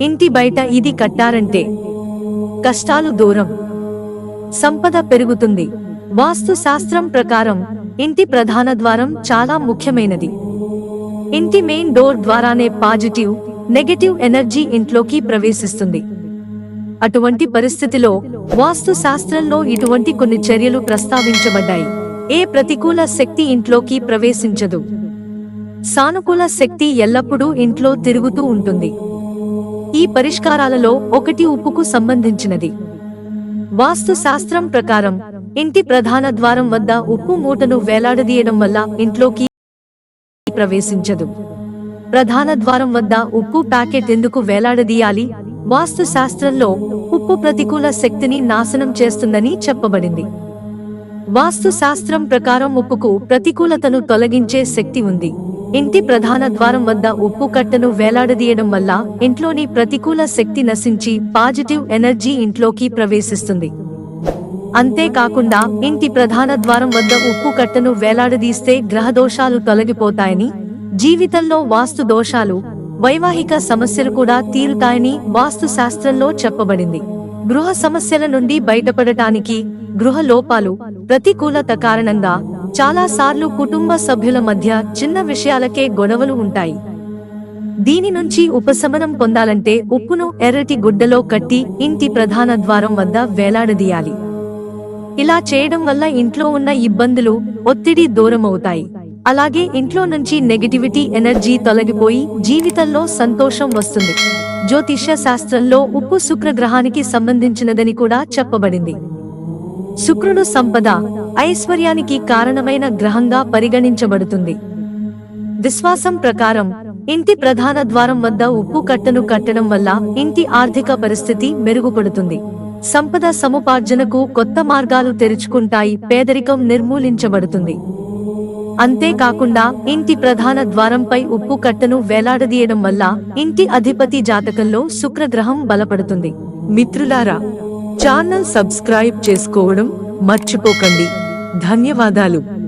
ఇంటి బయట ఇది కట్టారంటే కష్టాలు దూరం. సంపద పెరుగుతుంది. వాస్తు శాస్త్రం ప్రకారం ఇంటి ప్రధాన ద్వారం చాలా ముఖ్యమైనది. ఇంటి మెయిన్ డోర్ ద్వారానే పాజిటివ్ నెగటివ్ ఎనర్జీ ఇంట్లోకి ప్రవేశిస్తుంది. అటువంటి పరిస్థితిలో వాస్తు శాస్త్రంలో ఇటువంటి కొన్ని చర్యలు ప్రస్తావించబడ్డాయి. ఏ ప్రతికూల శక్తి ఇంట్లోకి ప్రవేశించదు. సానుకూల శక్తి ఎల్లప్పుడూ ఇంట్లో తిరుగుతూ ఉంటుంది. ఈ పరిష్కారాలలో ఒకటి ఉప్పుకు సంబంధించినది. వాస్తు శాస్త్రం ప్రకారం ఇంటి ప్రధాన ద్వారం వద్ద ఉప్పు మూటను వేలాడదీయడం వల్ల ఇంట్లోకి ప్రవేశించదు. ప్రధాన ద్వారం వద్ద ఉప్పు ప్యాకెట్ ఎందుకు వేలాడదీయాలి? వాస్తు శాస్త్రంలో ఉప్పు ప్రతికూల శక్తిని నాశనం చేస్తుందని చెప్పబడింది. వాస్తు శాస్త్రం ప్రకారం ఉప్పుకు ప్రతికూలతను తొలగించే శక్తి ఉంది. ఇంటి ప్రధాన ద్వారం వద్ద ఉప్పు కట్టను వేలాడదీయడం వల్ల ఇంట్లోని ప్రతికూల శక్తి నశించి పాజిటివ్ ఎనర్జీ ఇంట్లోకి ప్రవేశిస్తుంది. అంతేకాకుండా ఇంటి ప్రధాన ద్వారం వద్ద ఉప్పు కట్టను వేలాడదీస్తే గ్రహదోషాలు తొలగిపోతాయని జీవితంలో వాస్తు దోషాలు వైవాహిక సమస్యలు కూడా తీరుతాయని వాస్తు శాస్త్రంలో చెప్పబడింది. గృహ సమస్యల నుండి బయటపడటానికి గృహ లోపాలు ప్రతికూలత కారణంగా చాలా సార్లు కుటుంబ సభ్యుల మధ్య చిన్న విషయాలకే గొడవలు ఉంటాయి. దీని నుంచి ఉపశమనం పొందాలంటే ఉప్పును ఎర్రటి గుడ్డలో కట్టి ఇంటి ప్రధాన ద్వారం వద్ద వేలాడదీయాలి. ఇలా చేయడం వల్ల ఇంట్లో ఉన్న ఇబ్బందులు ఒత్తిడి దూరమవుతాయి. అలాగే ఇంట్లో నుంచి నెగటివిటీ ఎనర్జీ తొలగిపోయి జీవితంలో సంతోషం వస్తుంది. జ్యోతిష్య శాస్త్రంలో ఉప్పు శుక్రగ్రహానికి సంబంధించినదని కూడా చెప్పబడింది. శుక్రుడు సంపద ఐశ్వర్యానికి కారణమైన గ్రహంగా పరిగణించబడుతుంది. విశ్వాసం ప్రకారం ఇంటి ప్రధాన ద్వారం వద్ద ఉప్పు కట్టను కట్టడం వల్ల ఇంటి ఆర్థిక పరిస్థితి మెరుగుపడుతుంది. సంపద సముపార్జనకు కొత్త మార్గాలు తెరుచుకుంటాయి పేదరికం నిర్మూలించబడుతుంది. అంతేకాకుండా ఇంటి ప్రధాన ద్వారంపై ఉప్పు కట్టను వేలాడదీయడం వల్ల ఇంటి అధిపతి జాతకంలో శుక్రగ్రహం బలపడుతుంది. మిత్రులారా ఛానల్ సబ్స్క్రైబ్ చేసుకోవడం మర్చిపోకండి. ధన్యవాదాలు.